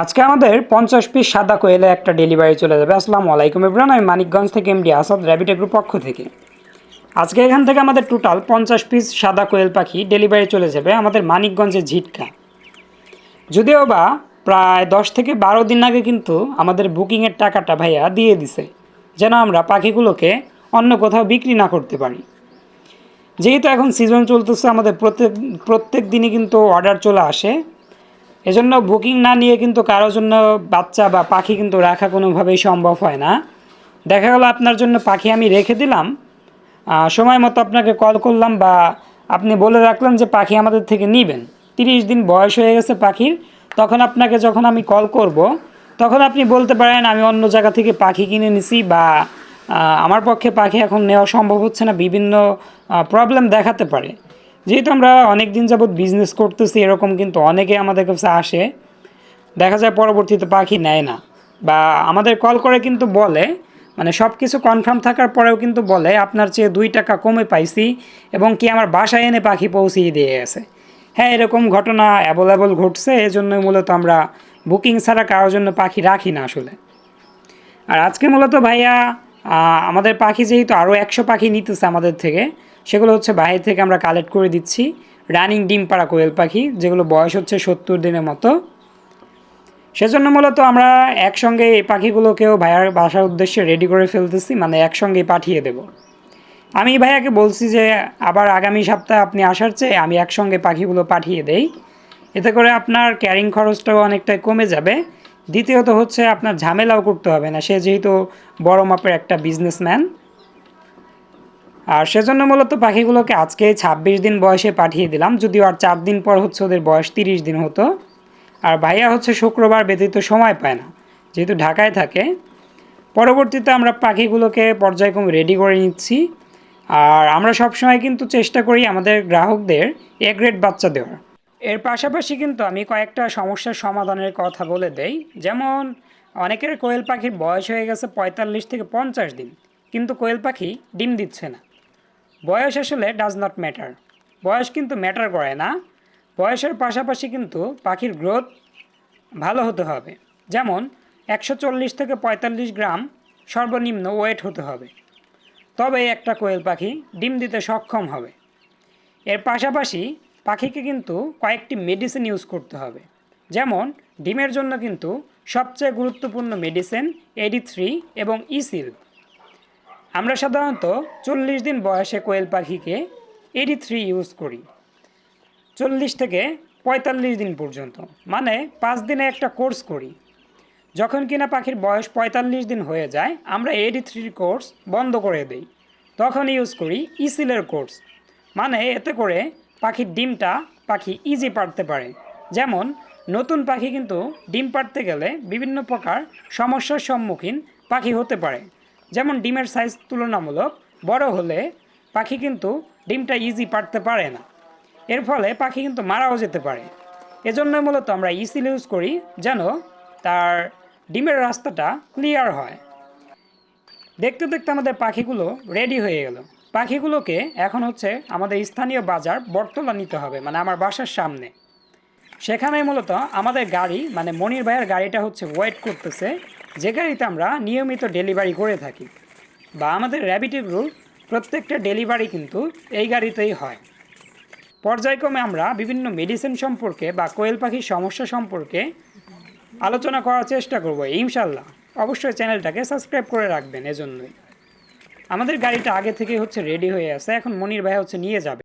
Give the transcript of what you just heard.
আজকে আমাদের পঞ্চাশ পিস সাদা কোয়েলে একটা ডেলিভারি চলে যাবে। আসসালামু আলাইকুম ইব্রান আমি মানিকগঞ্জ থেকে এমডি আসাদ র্যাবিট গ্রুপ পক্ষ থেকে। আজকে এখান থেকে আমাদের টোটাল পঞ্চাশ পিস সাদা কোয়েল পাখি ডেলিভারি চলে যাবে আমাদের মানিকগঞ্জের ঝিটকা। যদিও বা প্রায় দশ থেকে বারো দিন আগে কিন্তু আমাদের বুকিংয়ের টাকাটা ভাইয়া দিয়ে দিছে, যেন আমরা পাখিগুলোকে অন্য কোথাও বিক্রি না করতে পারি। যেহেতু এখন সিজন চলতেছে, আমাদের প্রত্যেক প্রত্যেক দিনই কিন্তু অর্ডার চলে আসে। এজন্য বুকিং না নিয়ে কিন্তু কারোর জন্য বাচ্চা বা পাখি কিন্তু রাখা কোনোভাবেই সম্ভব হয় না। দেখা গেলো আপনার জন্য পাখি আমি রেখে দিলাম। সময় মতো আপনাকে কল করলাম বা আপনি বলে রাখলেন যে পাখি আমাদের থেকে নেবেন। তিরিশ দিন বয়স হয়ে গেছে পাখির। তখন আপনাকে যখন আমি কল করব, তখন আপনি বলতে পারেন, আমি অন্য জায়গা থেকে পাখি কিনে নিছি বা আমার পক্ষে পাখি এখন নেওয়া সম্ভব হচ্ছে না। বিভিন্ন প্রবলেম দেখাতে পারে। যেহেতু আমরা অনেক দিন যাবৎ বিজনেস করতেছি, এরকম কিন্তু অনেকে আমাদের কাছে আসে। দেখা যায় পরবর্তীতে পাখি নেয় না। বা আমাদের কল করে কিন্তু বলে মানে সব কিছু কনফার্ম থাকার পরেও কিন্তু বলে, আপনার চেয়ে দুই টাকা কমে পাইছি এবং কি আমার বাসায় এনে পাখি পৌঁছিয়ে দিয়ে গেছে? হ্যাঁ এরকম ঘটনা অ্যাভেলেবল ঘটছে এজন্যই মূলত আমরা বুকিং ছাড়া কারোর জন্য পাখি রাখি না আসলে। আর আজকে মূলত ভাইয়া আমাদের পাখি যেহেতু আরও একশো পাখি নিতেছে আমাদের থেকে সেগুলো হচ্ছে বাইরে থেকে আমরা কালেক্ট করে দিচ্ছি। রানিং ডিম পাড়া কোয়েল পাখি, যেগুলো বয়স হচ্ছে সত্তর দিনের মতো। সেজন্য মূলত আমরা একসঙ্গে এই পাখিগুলোকেও ভাইয়ার বাসার উদ্দেশ্যে রেডি করে ফেলতেছি মানে একসঙ্গেই পাঠিয়ে দেব। আমি ভাইয়াকে বলছি যে, আবার আগামী সপ্তাহে আপনি আসার চেয়ে আমি একসঙ্গে পাখিগুলো পাঠিয়ে দেই। এতে করে আপনার ক্যারিং খরচটাও অনেকটাই কমে যাবে। দ্বিতীয়ত হচ্ছে, আপনার ঝামেলাও করতে হবে না। সে যেহেতু বড় মাপের একটা বিজনেসম্যান আর সেজন্য মূলত পাখিগুলোকে আজকে ছাব্বিশ দিন বয়সে পাঠিয়ে দিলাম, যদিও আর চার দিন পর হচ্ছে ওদের বয়স তিরিশ দিন হতো। আর ভাইয়া হচ্ছে শুক্রবার ব্যতীত সময় পায় না, যেহেতু ঢাকায় থাকে। পরবর্তীতে আমরা পাখিগুলোকে পর্যায়ক্রমে রেডি করে নিচ্ছি। আর আমরা সবসময় কিন্তু চেষ্টা করি আমাদের গ্রাহকদের এ গ্রেড বাচ্চা দেওয়ার। এর পাশাপাশি কিন্তু আমি কয়েকটা সমস্যার সমাধানের কথা বলে দেই। যেমন, অনেকের কোয়েল পাখির বয়স হয়ে গেছে পঁয়তাল্লিশ থেকে পঞ্চাশ দিন, কিন্তু কোয়েল পাখি ডিম দিচ্ছে না। বয়স আসলে ডাজ নট ম্যাটার বয়স কিন্তু ম্যাটার করে না। বয়সের পাশাপাশি কিন্তু পাখির গ্রোথ ভালো হতে হবে। যেমন, একশো চল্লিশ থেকে পঁয়তাল্লিশ গ্রাম সর্বনিম্ন ওয়েট হতে হবে। তবে একটা কোয়েল পাখি ডিম দিতে সক্ষম হবে। এর পাশাপাশি পাখিকে কিন্তু কয়েকটি মেডিসিন ইউজ করতে হবে। যেমন, ডিমের জন্য কিন্তু সবচেয়ে গুরুত্বপূর্ণ মেডিসিন এডি থ্রি এবং ইসিল আমরা সাধারণত চল্লিশ দিন বয়সে কোয়েল পাখিকে এডি থ্রি ইউজ করি। চল্লিশ থেকে পঁয়তাল্লিশ দিন পর্যন্ত। মানে পাঁচ দিনে একটা কোর্স করি। যখন কিনা পাখির বয়স পঁয়তাল্লিশ দিন হয়ে যায়, আমরা এডি থ্রির কোর্স বন্ধ করে দেই। তখন ইউজ করি ইসিলের কোর্স। মানে এতে করে পাখির ডিমটা পাখি ইজি পারতে পারে। যেমন, নতুন পাখি কিন্তু ডিম পাড়তে গেলে বিভিন্ন প্রকার সমস্যার সম্মুখীন পাখি হতে পারে। যেমন ডিমের সাইজ তুলনামূলক বড় হলে পাখি কিন্তু ডিমটা ইজি পারতে পারে না। এর ফলে পাখি কিন্তু মারাও যেতে পারে। এজন্য মূলত আমরা ইসিল ইউজ করি যেন তার ডিমের রাস্তাটা ক্লিয়ার হয়। দেখতে দেখতে আমাদের পাখিগুলো রেডি হয়ে গেল। পাখিগুলোকে এখন হচ্ছে আমাদের স্থানীয় বাজার বটতলা নিতে হবে মানে আমার বাসার সামনে। সেখানে মূলত আমাদের গাড়ি মানে মনির ভাইয়ের গাড়িটা হচ্ছে ওয়েট করতেছে। যে গাড়িতে আমরা নিয়মিত ডেলিভারি করে থাকি বা আমাদের র্যাবিটি গ্রুপ প্রত্যেকটা ডেলিভারি কিন্তু এই গাড়িতেই হয়। পর্যায়ক্রমে আমরা বিভিন্ন মেডিসিন সম্পর্কে বা কোয়েল পাখির সমস্যা সম্পর্কে আলোচনা করার চেষ্টা করব ইনশাল্লাহ অবশ্যই চ্যানেলটাকে সাবস্ক্রাইব করে রাখবেন এজন্যই। আমাদের গাড়িটা আগে থেকে হচ্ছে রেডি হয়ে আছে, এখন মনির ভাই হচ্ছে নিয়ে যাবে।